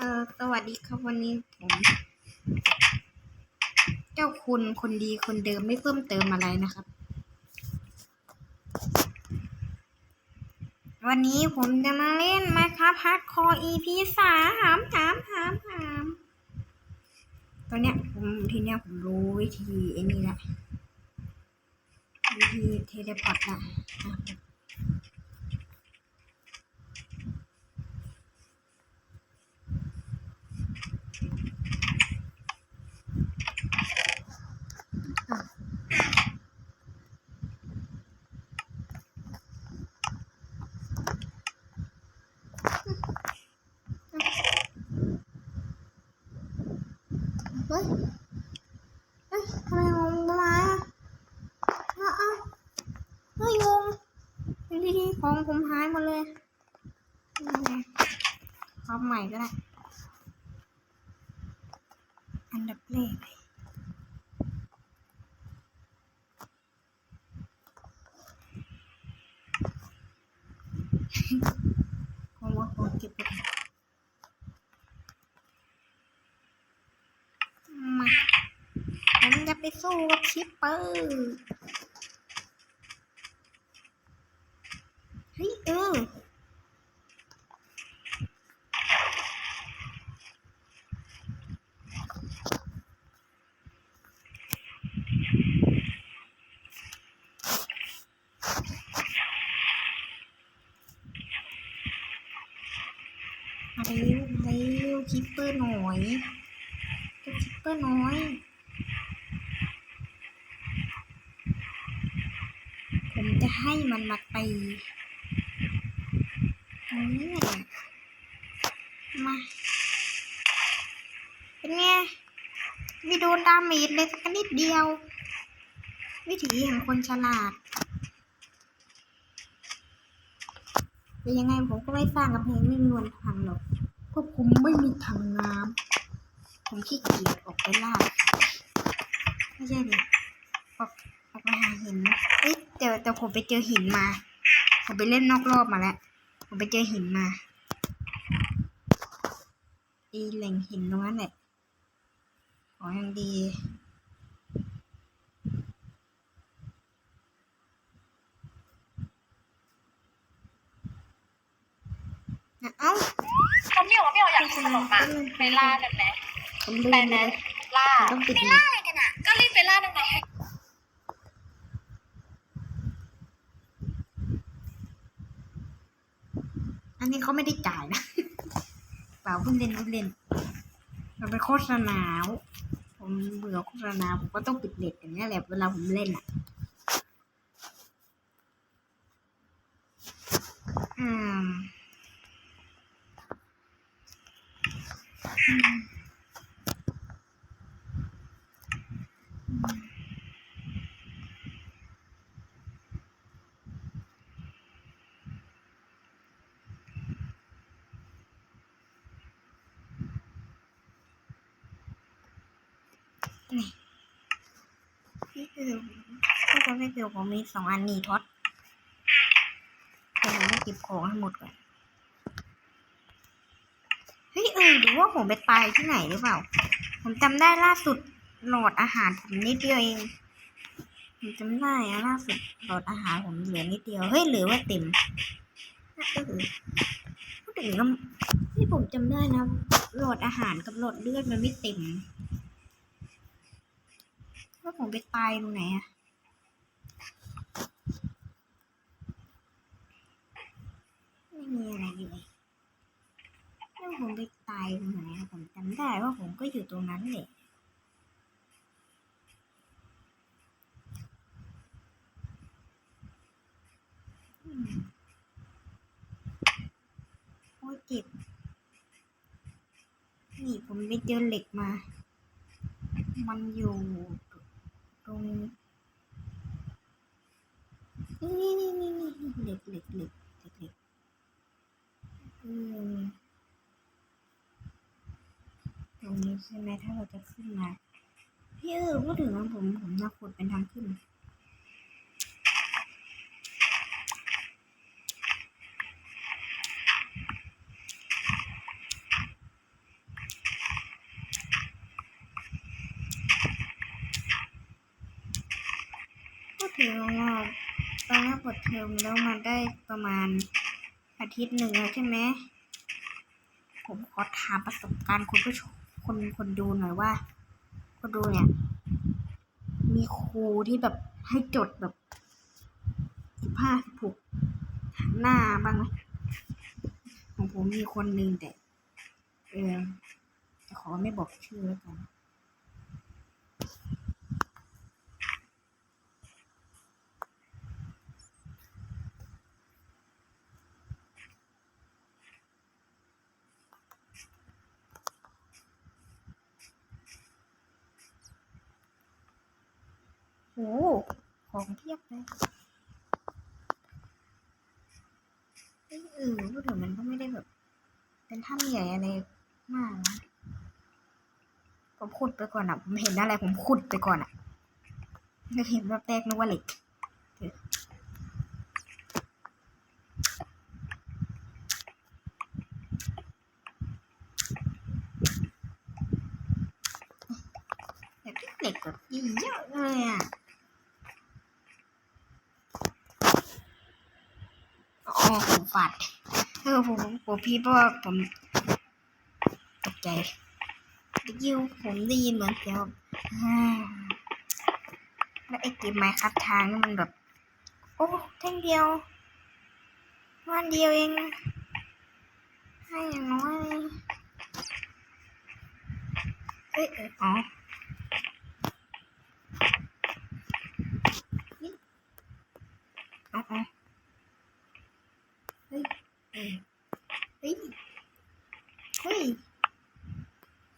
เออสวัสดีครับวันนี้ผม เจ้าคุณคนดีคนเดิมไม่เพิ่มเติมอะไรนะครับ วันนี้ผมจะมาเล่นมาครับฮาร์ดคอร์ EP สามถามถามถามตอนเนี้ยผมทีเนี้ยผมรู้วิธีไอ้นี่ละวิธีเทเลพอร์ตละ เฮ้ยเฮ้ยทำไมงงมาอะเอ้าเฮ้ยงงอยู่ดีๆของผมหายหมดเลยนี่ไงเอาใหม่ก็ได้ อันดับแรกเลยผมว่าผมเก็บไปก่อนมา ผมจะไป สู้กับชิปเปอร์เฮ้ยเออมาเร็วมาเร็วชิปเปอร์หน่อยเจ้าชิปเปอร์น้อย ผมจะ ให้มันมาตีตรงนี้แหละมาเป็นไงไม่โดนดาเมจเลยสักนิดเดียว วิถีแห่งคนฉลาดเป็นยังไงผมก็ไม่สร้างกำแพงไม่มีวันพังหรอกเพราะผมไม่มีถังน้ำผมขี้เกียจออกไปล่าไม่ใช่ดิออก ออกไปหาหินเอ้ยแต่แต่ผมไปเจอหินมา ผมไปเล่นนอกรอบมาแล้ว ผมไปเจอหินมา อีแหล่งหินตรงนั้นแหละขอยังดีเอ้าผมเมียวกับเมียวอยากกินขนมอะไปล่ากันไหมผมลืไปมไหมเลยล่าต้องปิดไปล่าอะไรกันอะ ก็รีบไปล่ากันไหม นนี้เขาไม่ได้จ่ายนะเปล่าเพิ่งเล่นเพิ่งเล่น มันเป็นโฆษณาผมเบื่อโฆษณาผมก็ต้องปิดเน็ตอย่างนี้ยแหละเวลาผมเล่นอะ นี่คือถ้าคนไม่เกี่ยวผมมีสองอันนี่ท็อตเดี๋ยวผมต้องเก็บของให้หมดก่อนเฮ้ยเออหรือว่าผมไปตายที่ไหนหรือเปล่า ผมจำได้ล่าสุดหลอดอาหารผมนิดเดียวเองผมจำได้อะล่าสุดหลอดอาหารผมเหลือนิดเดียวเฮ้ยหลือว่าเต็มเออพูดถึงแล้วที่ผมจำได้นะหลอดอาหารกับหลอดเลือดมันไม่เต็ม ว่าผมไปตายตรงไหนอะไม่มีอะไรเลยแล้วผมไปตายตรงไหนอะผมจำได้ว่าผมก็อยู่ตรงนั้นแหละโอ้ยเจ็บนี่ผมไปเจอเหล็กมา มันอยู่ ตรงนี่นี่นี่นี่นี่เหล็กเหล็กเหล็กเหล็กเหล็กอืมตรงนี้ใช่ไหมถ้าเราจะขึ้นมาพี่เออพูดถึงว่าผมผมอยากขุดเป็นทางขึ้น เทอมว่าตอนแรกเปิดเทอมแล้วมาได้ประมาณอาทิตย์หนึ่งแล้วใช่ไหมผมขอถามประสบการณ์คุณผู้ชมคนคนดูหน่อยว่า คนดูเนี่ย มีครูที่แบบให้จดแบบสิบห้าสิบหกหน้าบ้างไหมของผมมีคนหนึ่งแต่ เออขอไม่บอกชื่อแล้วกัน โอ้ของเทียบเลยเอ้ยเออพูดถึงมันก็ไม่ได้แบบ เป็นถ้ำใหญ่อะไรมากนะผมขุดไปก่อนอะ ผมเห็นอะไรผมขุดไปก่อนอะนึกเห็นแบบแรกนึกว่าเหล็กเหล็กแบบเยอะเลยอะ อ๋อผม ฝัดเออผมผมพี่เพราะว่าผมตกใจเมื่อกี้ผมได้ยินเหมือนเสียงแบบแล้วไอ้เกมไม้คับทางนี่มันแบบ โอ้แท่งเดียววันเดียวเองให้อย่างน้อยเอ้ยอ้ยอ๋อนี่อ๋ออ๋อ เฮ้ยเออเฮ้ย เฮ้ย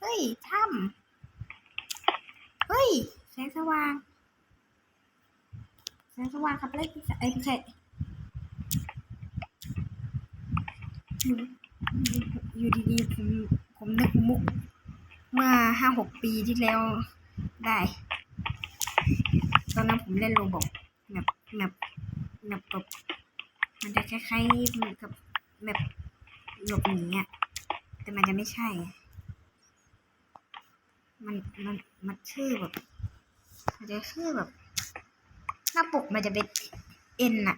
เฮ้ย ถ้ำเฮ้ย แสงสว่าง แสงส ว่างครับเลขที่สเอ้ยไม่ใช่อยู่ดีๆผมผมนึกมุก เมื่อห้าหกปีที่แล้วได้ ตอนนั้นผมเล่นโรบอกแบบแบบแบบแบบมันจะคล้ายๆกับแบบหลบหนีอะแต่มันจะไม่ใช่ มันมันมันชื่อแบบมันจะชื่อแบบ หน้าปกมันจะเป็นเอ็นอะ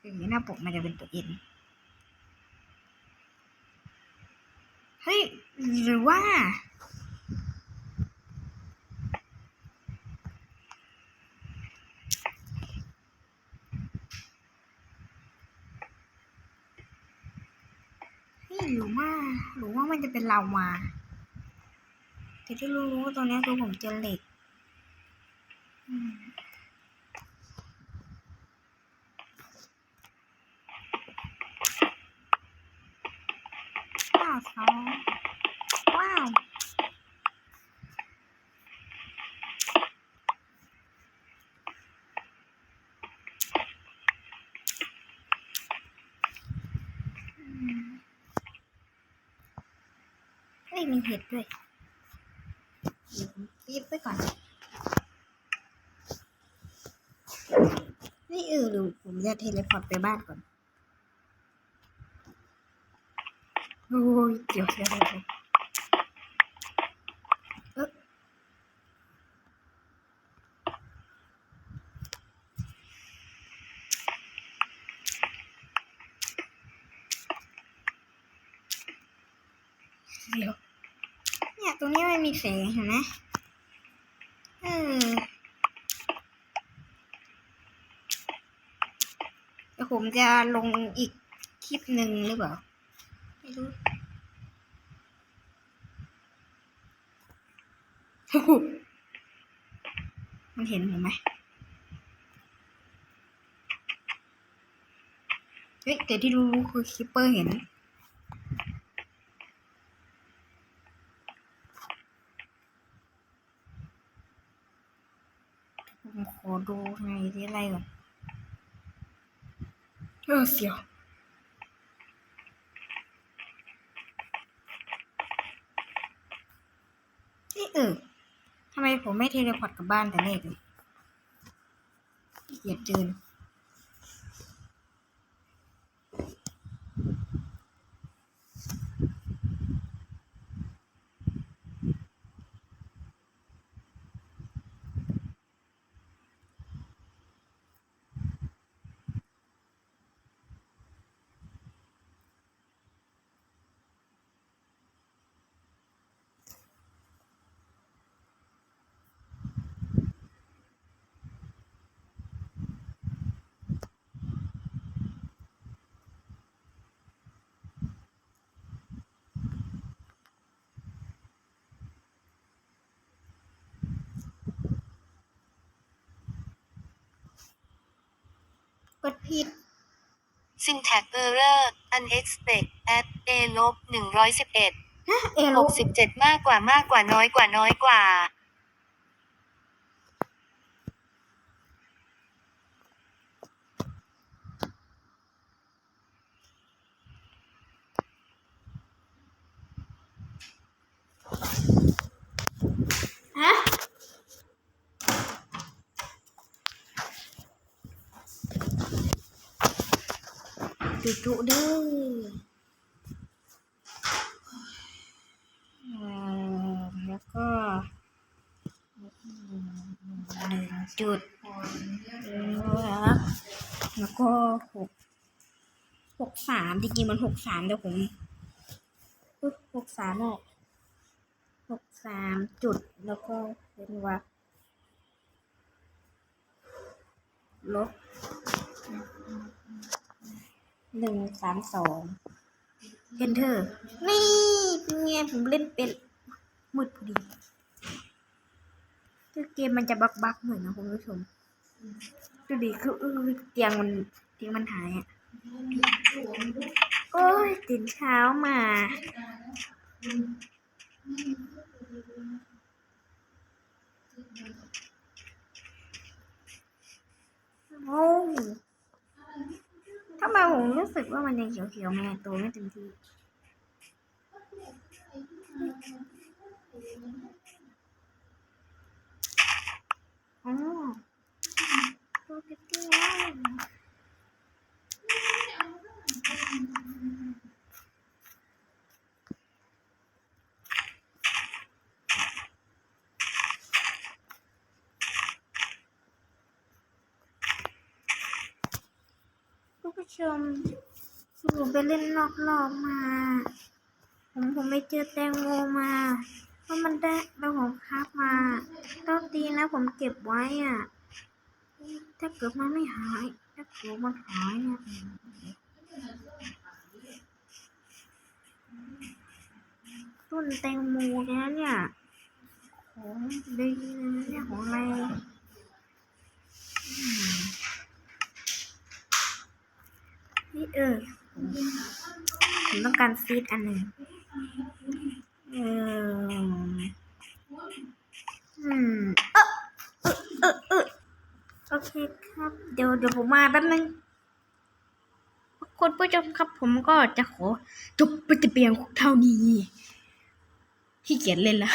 หรือหน้าปกมันจะเป็นตัวเอ็นเฮ้ยหรือว่าเฮ้ยหรือว่าหรือว่ามันจะเป็นลาวาแต่ที่รู้ๆว่าตอนนี้คือผมเจอเหล็ก อืม ว้าวสองว้าวอืมเฮ้ยมีเห็ดด้วยยิบไปก่อนนี่เออหรือผมจะเทเลพอร์ตไปบ้านก่อน โอ้ยเดี๋ยวเดี๋ยเดี๋ยเดี๋ยวเนี่ยตรงนี้มันมีแสงเห็นไหมเออเดี๋ยวผมจะลงอีกคลิปหนึ่งหรือเปล่า ไม่รู้ โอ้โห มันเห็นผมไหมเฮ้ยแต่ที่รู้คือคิปเปอร์เห็นผมขอดูในที่ไรก่อนเออเสียวนี่เออทำไมผมไม่เทเลพอร์ตกลับบ้านแต่แรกเลยขี้เกียดเดิน ผิด syntax error unexpected at a ลบหนึ่งร้อยสิบเอ็ดฮะเอหลกสิบเจ็ดมากกว่ามากกว่าน้อยกว่าน้อยกว่า จุจุเด้อแล้วก็หนึ่งจุดแล้วแล้วก็หกหกสามจริงๆมันหกสามเดี๋ยวผมอุ๊ยหกสามออกหกสามจุดแล้วก็เป็นว่าลบ หนึ่งสามสอง enter นี่เป็นไงผมเล่นเป็นมืดพอดีคือเกมมันจะบักบักๆหน่อยนะคุณผู้ชมดูดิคือเออเตียงมันเตียงมันหายอะโอ้ยตื่นเช้ามาโอ้ย ทำไมผมรู้สึกว่ามันยังเขียวๆแม่ตัวไม่เต็มที่ อ๋อตัวเล็กๆแล้ว คุณผู้ ชมผมไปเล่นนอกรอบมา ผมผมไปเจอแตงโมมาเพราะมันได้แล้วผมคาบมาต้องดีนะผมเก็บไว้อะ ถ้าเกิดมันไม่หาย ถ้าเกิดมันหายเนี่ยต้นแตงโมเนี่เนี่ยของดีนะเนี่ยของอะไร นี่เออผมต้องการซีดอันหนึ่งเอออืมเออเออเออโอเคครับ เดี๋ยวเดี๋ยวผมมาแป๊บนึงคุณผู้ชมครับ ผมก็จะขอจบปแต่เพียงเท่านี้ขี้เกียจเล่นแล้ว